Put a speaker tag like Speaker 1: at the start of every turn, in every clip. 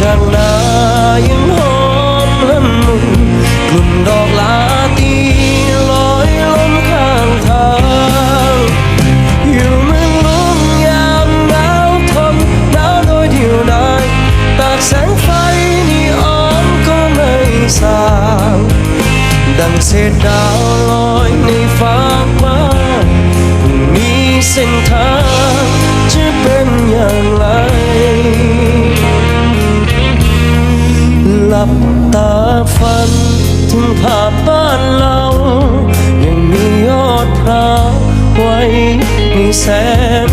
Speaker 1: จากนายังหอมละมุนกลุ่นดอกลาตีลอยลมข้างทาง อยู่เมืองลุงยามหนาวทนหนาวโดยเดียวดายตากแสงไฟนีอ้อมก็ไม่สางดังเศษดาวลอยในฟ้ากว้างมีเส้นทาง บตาฝันถึงภาพบ้านเรา ยังมียอดพร้าไว้ในแสง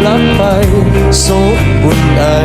Speaker 1: black bay số buồn ai